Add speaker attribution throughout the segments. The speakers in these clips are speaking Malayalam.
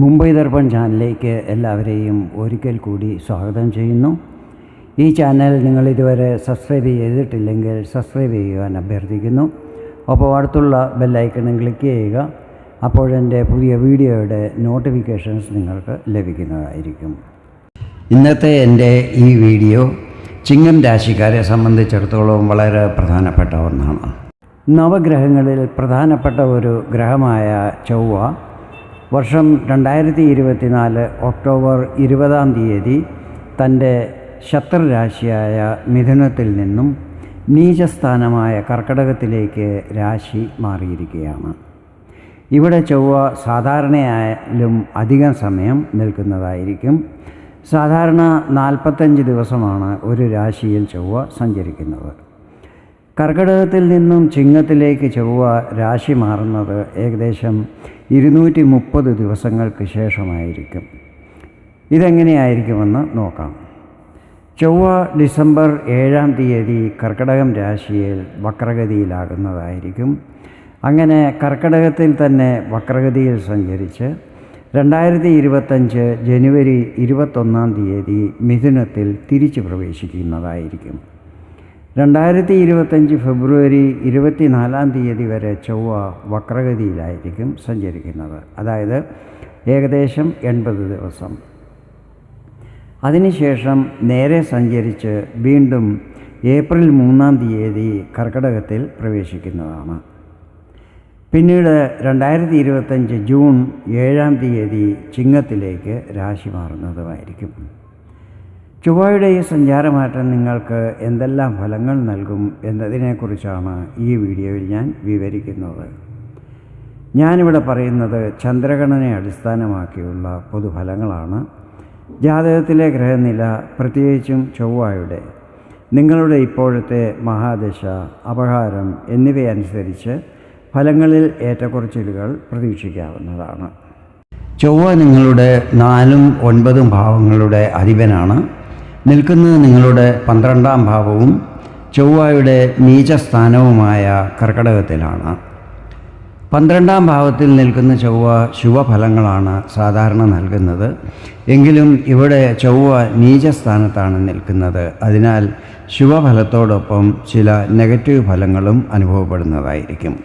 Speaker 1: മുംബൈ ദർപ്പൺ ചാനലിലേക്ക് എല്ലാവരെയും ഒരിക്കൽ കൂടി സ്വാഗതം ചെയ്യുന്നു. ഈ ചാനൽ നിങ്ങൾ ഇതുവരെ സബ്സ്ക്രൈബ് ചെയ്തിട്ടില്ലെങ്കിൽ സബ്സ്ക്രൈബ് ചെയ്യുവാൻ അഭ്യർത്ഥിക്കുന്നു. അപ്പോൾ അടുത്തുള്ള ബെല്ലൈക്കണും ക്ലിക്ക് ചെയ്യുക. അപ്പോഴെന്റെ പുതിയ വീഡിയോയുടെ നോട്ടിഫിക്കേഷൻസ് നിങ്ങൾക്ക് ലഭിക്കുന്നതായിരിക്കും. ഇന്നത്തെ എന്റെ ഈ വീഡിയോ ചിങ്ങം രാശിക്കാരെ സംബന്ധിച്ചിടത്തോളം വളരെ പ്രധാനപ്പെട്ട ഒന്നാണ്. നവഗ്രഹങ്ങളിൽ പ്രധാനപ്പെട്ട ഒരു ഗ്രഹമായ ചൊവ്വ വർഷം രണ്ടായിരത്തി ഇരുപത്തിനാല് ഒക്ടോബർ ഇരുപതാം തീയതി തന്റെ ശത്രുരാശിയായ മിഥുനത്തിൽ നിന്നും നീചസ്ഥാനമായ കർക്കടകത്തിലേക്ക് രാശി മാറിയിരിക്കുകയാണ്. ഇവിടെ ചൊവ്വ സാധാരണയായാലും അധികം സമയം നിൽക്കുന്നതായിരിക്കും. സാധാരണ നാൽപ്പത്തഞ്ച് ദിവസമാണ് ഒരു രാശിയിൽ ചൊവ്വ സഞ്ചരിക്കുന്നത്. കർക്കിടകത്തിൽ നിന്നും ചിങ്ങത്തിലേക്ക് ചൊവ്വ രാശി മാറുന്നത് ഏകദേശം ഇരുന്നൂറ്റി മുപ്പത് ദിവസങ്ങൾക്ക് ശേഷമായിരിക്കും. ഇതെങ്ങനെയായിരിക്കുമെന്ന് നോക്കാം. ചൊവ്വ ഡിസംബർ ഏഴാം തീയതി കർക്കിടകം രാശിയിൽ വക്രഗതിയിലാകുന്നതായിരിക്കും. അങ്ങനെ കർക്കിടകത്തിൽ തന്നെ വക്രഗതിയിൽ സഞ്ചരിച്ച് രണ്ടായിരത്തി ഇരുപത്തഞ്ച് ജനുവരി ഇരുപത്തൊന്നാം തീയതി മിഥുനത്തിൽ തിരിച്ചു പ്രവേശിക്കുന്നതായിരിക്കും. രണ്ടായിരത്തി ഇരുപത്തഞ്ച് ഫെബ്രുവരി ഇരുപത്തിനാലാം തീയതി വരെ ചൊവ്വ വക്രഗതിയിലായിരിക്കും സഞ്ചരിക്കുന്നത്. അതായത് ഏകദേശം എൺപത് ദിവസം. അതിനുശേഷം നേരെ സഞ്ചരിച്ച് വീണ്ടും ഏപ്രിൽ മൂന്നാം തീയതി കർക്കിടകത്തിൽ പ്രവേശിക്കുന്നതാണ്. പിന്നീട് രണ്ടായിരത്തി ഇരുപത്തഞ്ച് ജൂൺ ഏഴാം തീയതി ചിങ്ങത്തിലേക്ക് രാശി മാറുന്നതുമായിരിക്കും. ചൊവ്വയുടെ ഈ സഞ്ചാരമാറ്റം നിങ്ങൾക്ക് എന്തെല്ലാം ഫലങ്ങൾ നൽകും എന്നതിനെക്കുറിച്ചാണ് ഈ വീഡിയോയിൽ ഞാൻ വിവരിക്കുന്നത്. ഞാനിവിടെ പറയുന്നത് ചന്ദ്രഗണനെ അടിസ്ഥാനമാക്കിയുള്ള പൊതുഫലങ്ങളാണ്. ജാതകത്തിലെ ഗ്രഹനില പ്രത്യേകിച്ചും ചൊവ്വയുടെ നിങ്ങളുടെ ഇപ്പോഴത്തെ മഹാദശ അപഹാരം എന്നിവയനുസരിച്ച് ഫലങ്ങളിൽ ഏറ്റക്കുറച്ചിലുകൾ പ്രതീക്ഷിക്കാവുന്നതാണ്. ചൊവ്വ നിങ്ങളുടെ നാലും ഒൻപതും ഭാവങ്ങളുടെ അധിപനാണ്. നിൽക്കുന്നത് നിങ്ങളുടെ പന്ത്രണ്ടാം ഭാവവും ചൊവ്വയുടെ നീചസ്ഥാനവുമായ കർക്കടകത്തിലാണ്. പന്ത്രണ്ടാം ഭാവത്തിൽ നിൽക്കുന്ന ചൊവ്വ ശുഭഫലങ്ങളാണ് സാധാരണ നൽകുന്നത്. എങ്കിലും ഇവിടെ ചൊവ്വ നീചസ്ഥാനത്താണ് നിൽക്കുന്നത്. അതിനാൽ ശുഭഫലത്തോടൊപ്പം ചില നെഗറ്റീവ് ഫലങ്ങളും അനുഭവപ്പെടുന്നതായിരിക്കും.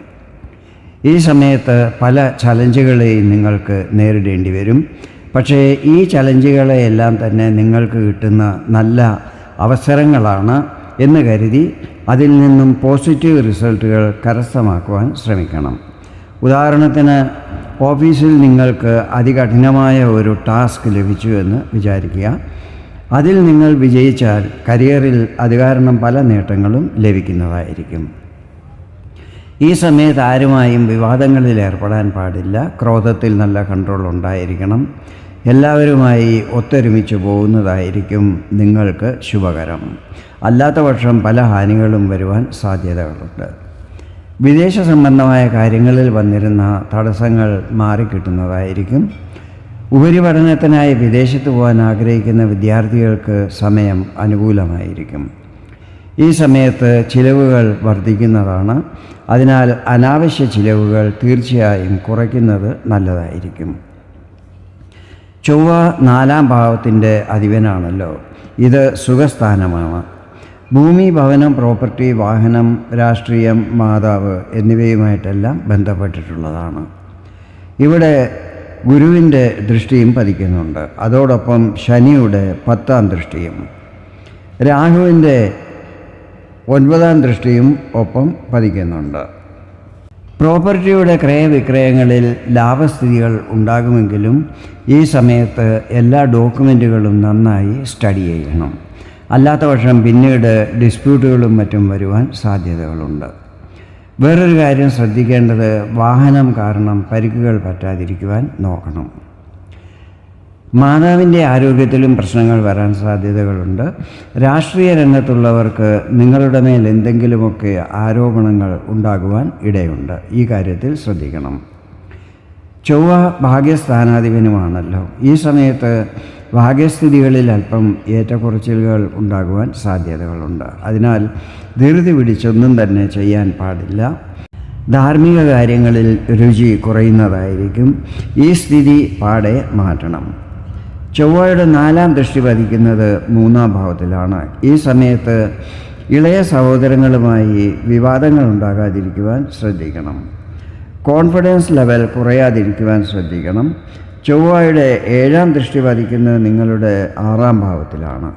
Speaker 1: ഈ സമയത്ത് പല ചലഞ്ചുകളെയും നിങ്ങൾക്ക് നേരിടേണ്ടി വരും. പക്ഷേ ഈ ചലഞ്ചുകളെയെല്ലാം തന്നെ നിങ്ങൾക്ക് കിട്ടുന്ന നല്ല അവസരങ്ങളാണ് എന്ന് കരുതി അതിൽ നിന്നും പോസിറ്റീവ് റിസൾട്ടുകൾ കരസ്ഥമാക്കുവാൻ ശ്രമിക്കണം. ഉദാഹരണത്തിന് ഓഫീസിൽ നിങ്ങൾക്ക് അതികഠിനമായ ഒരു ടാസ്ക് ലഭിച്ചു എന്ന് വിചാരിക്കുക. അതിൽ നിങ്ങൾ വിജയിച്ചാൽ കരിയറിൽ അത് കാരണം പല നേട്ടങ്ങളും ലഭിക്കുന്നതായിരിക്കും. ഈ സമയത്ത് ആരുമായും വിവാദങ്ങളിൽ ഏർപ്പെടാൻ പാടില്ല. ക്രോധത്തിൽ നല്ല കൺട്രോൾ ഉണ്ടായിരിക്കണം. എല്ലാവരുമായി ഒത്തൊരുമിച്ച് പോകുന്നതായിരിക്കും നിങ്ങൾക്ക് ശുഭകരം. അല്ലാത്ത പക്ഷം പല ഹാനികളും വരുവാൻ സാധ്യതകളുണ്ട്. വിദേശ സംബന്ധമായ കാര്യങ്ങളിൽ വന്നിരുന്ന തടസ്സങ്ങൾ മാറിക്കിട്ടുന്നതായിരിക്കും. ഉപരിപഠനത്തിനായി വിദേശത്ത് പോകാൻ ആഗ്രഹിക്കുന്ന വിദ്യാർത്ഥികൾക്ക് സമയം അനുകൂലമായിരിക്കും. ഈ സമയത്ത് ചിലവുകൾ വർദ്ധിക്കുന്നതാണ്. അതിനാൽ അനാവശ്യ ചിലവുകൾ തീർച്ചയായും കുറയ്ക്കുന്നത് നല്ലതായിരിക്കും. ചൊവ്വ നാലാം ഭാവത്തിന്റെ അധിപനാണല്ലോ. ഇത് സുഖസ്ഥാനമാണ്. ഭൂമി ഭവനം പ്രോപ്പർട്ടി വാഹനം രാഷ്ട്രീയം മാതാവ് എന്നിവയുമായിട്ടെല്ലാം ബന്ധപ്പെട്ടിട്ടുള്ളതാണ്. ഇവിടെ ഗുരുവിന്റെ ദൃഷ്ടിയും പതിക്കുന്നുണ്ട്. അതോടൊപ്പം ശനിയുടെ പത്താം ദൃഷ്ടിയും. രാഹുവിന്റെ ഒൻപതാം ദൃഷ്ടിയും ഒപ്പം പതിക്കുന്നുണ്ട്. പ്രോപ്പർട്ടിയുടെ ക്രയവിക്രയങ്ങളിൽ ലാഭസ്ഥിതികൾ ഉണ്ടാകുമെങ്കിലും ഈ സമയത്ത് എല്ലാ ഡോക്യുമെന്റുകളും നന്നായി സ്റ്റഡി ചെയ്യണം. അല്ലാത്ത പക്ഷം പിന്നീട് ഡിസ്പ്യൂട്ടുകളും മറ്റും വരുവാൻ സാധ്യതകളുണ്ട്. വേറൊരു കാര്യം ശ്രദ്ധിക്കേണ്ടത് വാഹനം കാരണം പരിക്കുകൾ പറ്റാതിരിക്കുവാൻ നോക്കണം. മാതാവിന്റെ ആരോഗ്യത്തിലും പ്രശ്നങ്ങൾ വരാൻ സാധ്യതകളുണ്ട്. രാഷ്ട്രീയ രംഗത്തുള്ളവർക്ക് നിങ്ങളുടെ മേൽ എന്തെങ്കിലുമൊക്കെ ആരോപണങ്ങൾ ഉണ്ടാകുവാൻ ഇടയുണ്ട്. ഈ കാര്യത്തിൽ ശ്രദ്ധിക്കണം. ചൊവ്വ ഭാഗ്യസ്ഥാനാധിപനുമാണല്ലോ. ഈ സമയത്ത് ഭാഗ്യസ്ഥിതികളിൽ അല്പം ഏറ്റക്കുറച്ചിലുകൾ ഉണ്ടാകുവാൻ സാധ്യതകളുണ്ട്. അതിനാൽ ധൃതി പിടിച്ചൊന്നും തന്നെ ചെയ്യാൻ പാടില്ല. ധാർമ്മിക കാര്യങ്ങളിൽ രുചി കുറയുന്നതായിരിക്കും. ഈ സ്ഥിതി പാടെ മാറ്റണം. ചൊവ്വയുടെ നാലാം ദൃഷ്ടി പതിക്കുന്നത് മൂന്നാം ഭാവത്തിലാണ്. ഈ സമയത്ത് ഇളയ സഹോദരങ്ങളുമായി വിവാദങ്ങൾ ഉണ്ടാകാതിരിക്കുവാൻ ശ്രദ്ധിക്കണം. കോൺഫിഡൻസ് ലെവൽ കുറയാതിരിക്കുവാൻ ശ്രദ്ധിക്കണം. ചൊവ്വയുടെ ഏഴാം ദൃഷ്ടി പതിക്കുന്നത് നിങ്ങളുടെ ആറാം ഭാവത്തിലാണ്.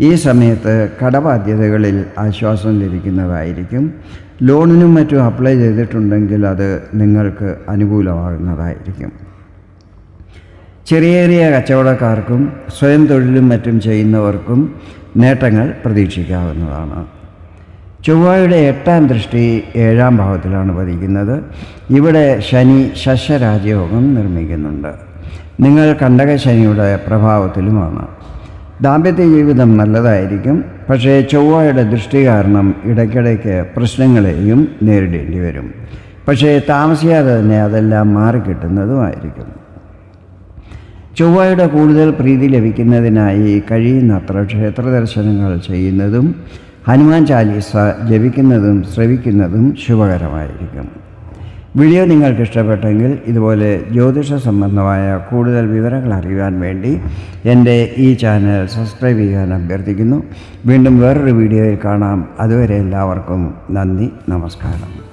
Speaker 1: ഈ സമയത്ത് കടബാധ്യതകളിൽ ആശ്വാസം ലഭിക്കുന്നതായിരിക്കും. ലോണിനും മറ്റും അപ്ലൈ ചെയ്തിട്ടുണ്ടെങ്കിൽ അത് നിങ്ങൾക്ക് അനുകൂലമാകുന്നതായിരിക്കും. ചെറിയ ചെറിയ കച്ചവടക്കാർക്കും സ്വയം തൊഴിലും മറ്റും ചെയ്യുന്നവർക്കും നേട്ടങ്ങൾ പ്രതീക്ഷിക്കാവുന്നതാണ്. ചൊവ്വയുടെ എട്ടാം ദൃഷ്ടി ഏഴാം ഭാവത്തിലാണ് പതിക്കുന്നത്. ഇവിടെ ശനി ശശരാജയോഗം നിർമ്മിക്കുന്നുണ്ട്. നിങ്ങൾ കണ്ടക ശനിയുടെ പ്രഭാവത്തിലുമാണ്. ദാമ്പത്യ ജീവിതം നല്ലതായിരിക്കും പക്ഷേ ചൊവ്വയുടെ ദൃഷ്ടി കാരണം ഇടയ്ക്കിടയ്ക്ക് പ്രശ്നങ്ങളെയും നേരിടേണ്ടി വരും. പക്ഷേ താമസിയാതെ തന്നെ അതെല്ലാം മാറിക്കിട്ടുന്നതുമായിരിക്കും. ചൊവ്വയുടെ കൂടുതൽ പ്രീതി ലഭിക്കുന്നതിനായി കഴിയുന്നത്ര ക്ഷേത്ര ദർശനങ്ങൾ ചെയ്യുന്നതും ഹനുമാൻ ചാലീസ ജപിക്കുന്നതും ശ്രവിക്കുന്നതും ശുഭകരമായിരിക്കും. വീഡിയോ നിങ്ങൾക്ക് ഇഷ്ടപ്പെട്ടെങ്കിൽ ഇതുപോലെ ജ്യോതിഷ സംബന്ധമായ കൂടുതൽ വിവരങ്ങൾ അറിയുവാൻ വേണ്ടി എന്റെ ഈ ചാനൽ സബ്സ്ക്രൈബ് ചെയ്യാൻ അഭ്യർത്ഥിക്കുന്നു. വീണ്ടും വേറൊരു വീഡിയോയിൽ കാണാം. അതുവരെ എല്ലാവർക്കും നന്ദി നമസ്കാരം.